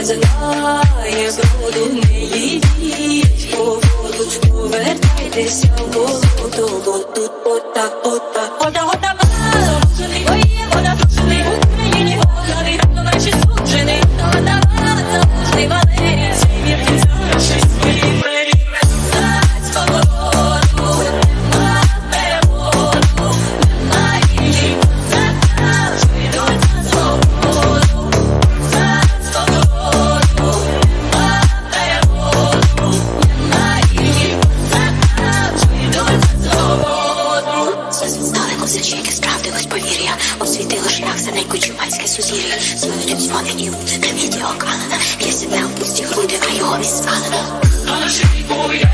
хай знає, зроду не їдіть по воду, повертайтеся в болото, бо тут отак, отак, ота гота мало, моє вода тушений, Україні голодний, рано наші суджений, то давала, залужний Валерій. Зачеки повір'я, освітило шлях за найкучумацьке сузір'я. Зводять дзвони і лути на відеокалена. Я у пусті груди, а його відспалено. Наші моєї